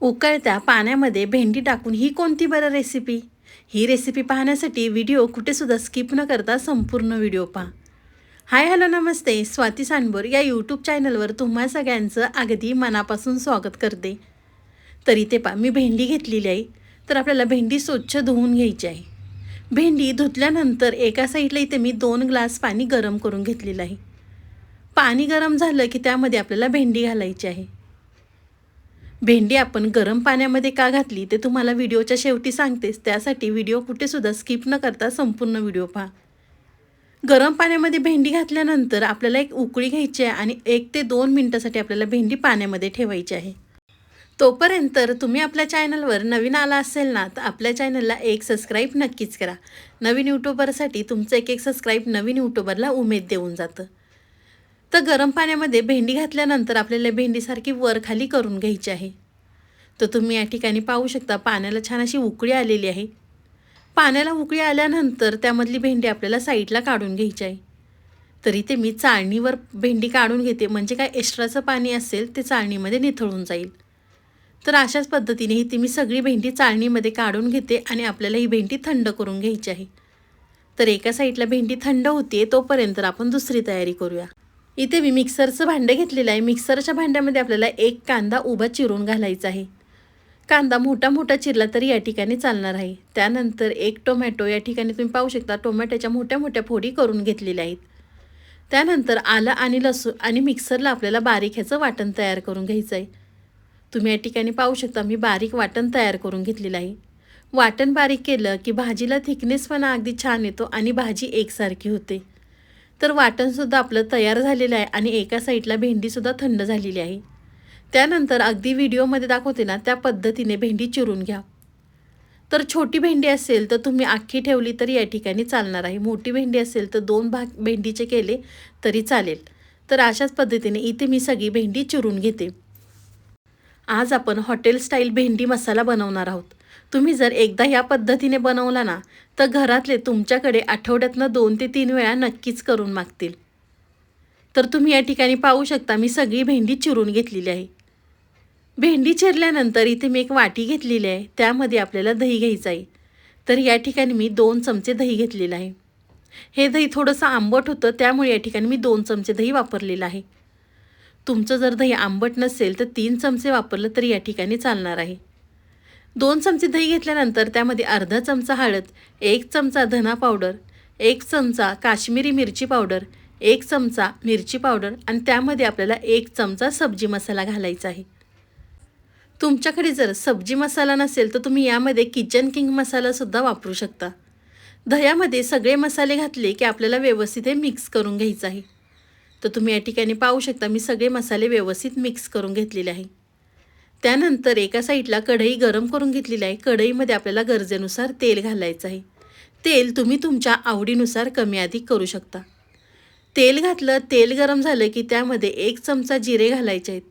उकळत्या पाण्यामध्ये भेंडी टाकून ही कोणती बरं रेसिपी ही रेसिपी पाहण्यासाठी व्हिडिओ कुठेसुद्धा स्किप न करता संपूर्ण व्हिडिओ पहा. हाय हॅलो नमस्ते. स्वाती सांडबोर या यूट्यूब चॅनलवर तुम्हा सगळ्यांचं अगदी मनापासून स्वागत करते. तरी ते पा मी भेंडी घेतलेली आहे तर आपल्याला भेंडी स्वच्छ धुवून घ्यायची आहे. भेंडी धुतल्यानंतर एका साईडला इथे मी दोन ग्लास पाणी गरम करून घेतलेलं आहे. पाणी गरम झालं की त्यामध्ये आपल्याला भेंडी घालायची आहे. भेंडी आपण गरम पाण्यामध्ये का घातली ते तुम्हाला व्हिडिओच्या शेवटी सांगतेस. त्यासाठी व्हिडिओ कुठेसुद्धा स्किप न करता संपूर्ण व्हिडिओ पहा. गरम पाण्यामध्ये भेंडी घातल्यानंतर आपल्याला एक उकळी घ्यायची आहे आणि एक ते दोन मिनटासाठी आपल्याला भेंडी पाण्यामध्ये ठेवायची आहे. तोपर्यंत तुम्ही आपल्या चॅनलवर नवीन आला असेल ना तर आपल्या चॅनलला एक सबस्क्राईब नक्कीच करा. नवीन यूट्यूबरसाठी तुमचं एक एक सबस्क्राईब नवीन यूट्यूबरला उमेद देऊन जातं. तर गरम पाण्यामध्ये भेंडी घातल्यानंतर आपल्याला भेंडीसारखी वर खाली करून घ्यायची आहे. तर तुम्ही या ठिकाणी पाहू शकता पाण्याला छान अशी उकळी आलेली आहे. पाण्याला उकळी आल्यानंतर त्यामधली भेंडी आपल्याला साईडला काढून घ्यायची आहे. तर इथे मी चाळणीवर भेंडी काढून घेते म्हणजे काय एक्स्ट्राचं पाणी असेल ते चाळणीमध्ये निथळून जाईल. तर अशाच पद्धतीने इथे मी सगळी भेंडी चाळणीमध्ये काढून घेते आणि आपल्याला ही भेंडी थंड करून घ्यायची आहे. तर एका साईडला भेंडी थंड होते तोपर्यंत आपण दुसरी तयारी करूया. इथे मी मिक्सरचं भांडं घेतलेलं आहे. मिक्सरच्या भांड्यामध्ये आपल्याला एक कांदा उभा चिरून घालायचा आहे. कांदा मोठा मोठा चिरला तरी या ठिकाणी चालणार आहे. त्यानंतर एक टोमॅटो या ठिकाणी तुम्ही पाहू शकता टोमॅटोच्या मोठ्या मोठ्या फोडी करून घेतलेल्या आहेत. त्यानंतर आलं आणि लसूण आणि मिक्सरला आपल्याला बारीक ह्याचं वाटण तयार करून घ्यायचं आहे. तुम्ही या ठिकाणी पाहू शकता मी बारीक वाटण तयार करून घेतलेलं आहे. वाटण बारीक केलं की भाजीला थिकनेसपणा अगदी छान येतो आणि भाजी एकसारखी होते. तर वाटणसुद्धा आपलं तयार झालेलं आहे आणि एका साईडला भेंडीसुद्धा थंड झालेली आहे. त्यानंतर अगदी व्हिडिओमध्ये दाखवते ना त्या पद्धतीने भेंडी चिरून घ्या. तर छोटी भेंडी असेल तर तुम्ही अख्खी ठेवली तरी या ठिकाणी चालणार आहे. मोठी भेंडी असेल तर दोन भाग भेंडीचे केले तरी चालेल. तर अशाच पद्धतीने इथे मी सगळी भेंडी चिरून घेते. आज आपण हॉटेल स्टाईल भेंडी मसाला बनवणार आहोत. तुम्ही जर एकदा या पद्धतीने बनवला ना तर घरातले तुमच्याकडे आठवड्यातनं दोन ते तीन वेळा नक्कीच करून मागतील. तर तुम्ही या ठिकाणी पाहू शकता मी सगळी भेंडी चिरून घेतलेली आहे. भेंडी चिरल्यानंतर इथे मी एक वाटी घेतलेली आहे त्यामध्ये आपल्याला दही घ्यायचं आहे. तर या ठिकाणी मी दोन चमचे दही घेतलेलं आहे. हे दही थोडंसं आंबट होतं त्यामुळे या ठिकाणी मी दोन चमचे दही वापरलेलं आहे. तुमचं जर दही आंबट नसेल तर तीन चमचे वापरलं तरी या ठिकाणी चालणार आहे. दोन चमचे दही घेतल्यानंतर त्यामध्ये अर्धा चमचा हळद एक चमचा धना पावडर एक चमचा काश्मीरी मिरची पावडर एक चमचा मिरची पावडर आणि त्यामध्ये आपल्याला एक चमचा सब्जी मसाला घालायचा आहे. तुमच्याकडे जर सब्जी मसाला नसेल तर तुम्ही यामध्ये किचन किंग मसालासुद्धा वापरू शकता. दह्यामध्ये सगळे मसाले घातले की आपल्याला व्यवस्थित हे मिक्स करून घ्यायचं आहे. तर तुम्ही या ठिकाणी पाहू शकता मी सगळे मसाले व्यवस्थित मिक्स करून घेतलेले आहे. त्यानंतर एका साईडला कढई गरम करून घेतलेली आहे. कढईमध्ये आपल्याला गरजेनुसार तेल घालायचं आहे. तेल तुम्ही तुमच्या आवडीनुसार कमी अधिक करू शकता. तेल घातलं तेल गरम झालं की त्यामध्ये एक चमचा जिरे घालायचे आहेत.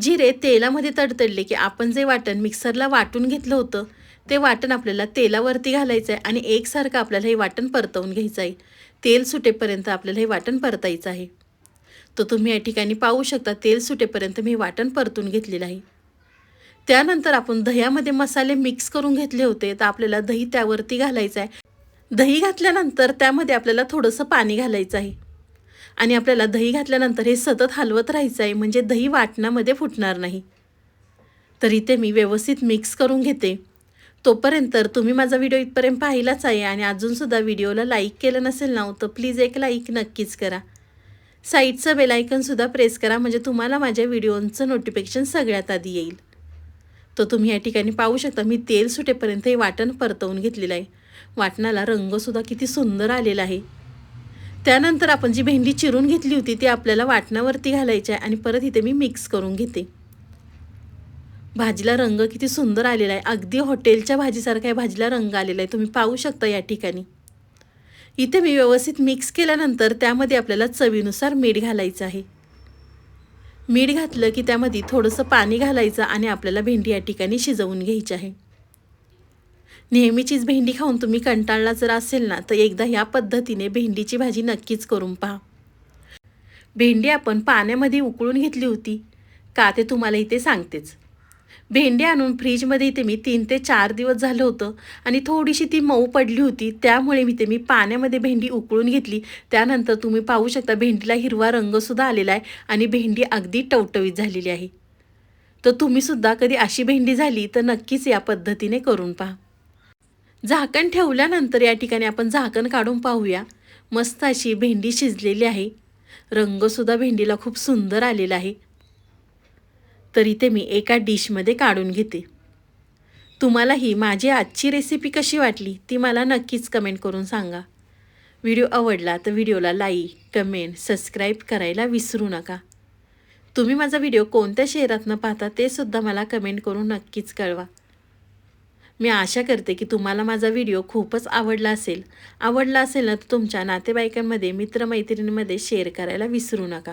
जिरे तेलामध्ये तडतडले की आपण जे वाटण मिक्सरला वाटून घेतलं होतं ते वाटण आपल्याला तेलावरती घालायचं आहे आणि एकसारखं आपल्याला हे वाटण परतवून घ्यायचं आहे. तेल सुटेपर्यंत आपल्याला हे वाटण परतायचं आहे. तर तुम्ही या ठिकाणी पाहू शकता तेल सुटेपर्यंत मी वाटण परतून घेतलेलं आहे. त्यानंतर आपण दह्यामध्ये मसाले मिक्स करून घेतले होते तर आपल्याला दही त्यावरती घालायचं आहे. दही घातल्यानंतर त्यामध्ये आपल्याला थोडंसं पाणी घालायचं आहे. आणि आपल्याला दही घातल्यानंतर हे सतत हलवत राहायचं आहे म्हणजे दही वाटणामध्ये फुटणार नाही. तर इथे मी व्यवस्थित मिक्स करून घेते. तोपर्यंत तुम्ही माझा व्हिडिओ इथपर्यंत पाहिलाच आहे आणि अजूनसुद्धा व्हिडिओला लाईक केलं नसेल ना हो, तर प्लीज एक लाईक नक्कीच करा. साईडचं बेलायकनसुद्धा प्रेस करा म्हणजे तुम्हाला माझ्या व्हिडिओचं नोटिफिकेशन सगळ्यात आधी येईल. तर तुम्ही या ठिकाणी पाहू शकता. मी तेल सुटेपर्यंत हे वाटण परतवून घेतलेलं आहे. वाटणाला रंगसुद्धा किती सुंदर आलेला आहे. त्यानंतर आपण जी भेंडी चिरून घेतली होती ती आपल्याला वाटणावरती घालायची आहे आणि परत इथे मी मिक्स करून घेते. भाजीला रंग किती सुंदर आलेला आहे. अगदी हॉटेलच्या भाजीसारखा या भाजीला रंग आलेला आहे. तुम्ही पाहू शकता या ठिकाणी. इथे मी व्यवस्थित मिक्स केल्यानंतर त्यामध्ये आपल्याला चवीनुसार मीठ घालायचं आहे. मीठ घातलं की त्यामध्ये थोडंसं पाणी घालायचं आणि आपल्याला भेंडी या ठिकाणी शिजवून घ्यायची आहे. नेहमीचीच भेंडी खाऊन तुम्ही कंटाळला जर असेल ना तर एकदा ह्या पद्धतीने भेंडीची भाजी नक्कीच करून पहा. भेंडी आपण पाण्यामध्ये उकळून घेतली होती. का ते तुम्हाला इथे सांगतेच. भेंडी आणून फ्रीजमध्ये इथे मी तीन ते चार दिवस झालं होतं आणि थोडीशी ती मऊ पडली होती. त्यामुळे मी ते मी पाण्यामध्ये भेंडी उकळून घेतली. त्यानंतर तुम्ही पाहू शकता भेंडीला हिरवा रंगसुद्धा आलेला आहे आणि भेंडी अगदी टवटवीत झालेली आहे. तर तुम्हीसुद्धा कधी अशी भेंडी झाली तर नक्कीच या पद्धतीने करून पहा. झाकण ठेवल्यानंतर या ठिकाणी आपण झाकण काढून पाहूया. मस्त अशी भेंडी शिजलेली आहे. रंगसुद्धा भेंडीला खूप सुंदर आलेला आहे. तर इथे मी एका डिशमध्ये काढून घेते. तुम्हाला ही माझी आजची रेसिपी कशी वाटली ती मला नक्कीच कमेंट करून सांगा. व्हिडिओ आवडला तर व्हिडिओला लाईक कमेंट सबस्क्राईब करायला विसरू नका. तुम्ही माझा व्हिडिओ कोणत्या शहरातनं पाहता ते सुद्धा मला कमेंट करून नक्कीच कळवा. मी आशा करते की तुम्हाला माझा व्हिडिओ खूपच आवडला असेल. आवडला असेल ना तर तुमच्या नातेवाईकांमध्ये मित्रमैत्रिणींमध्ये शेअर करायला विसरू नका.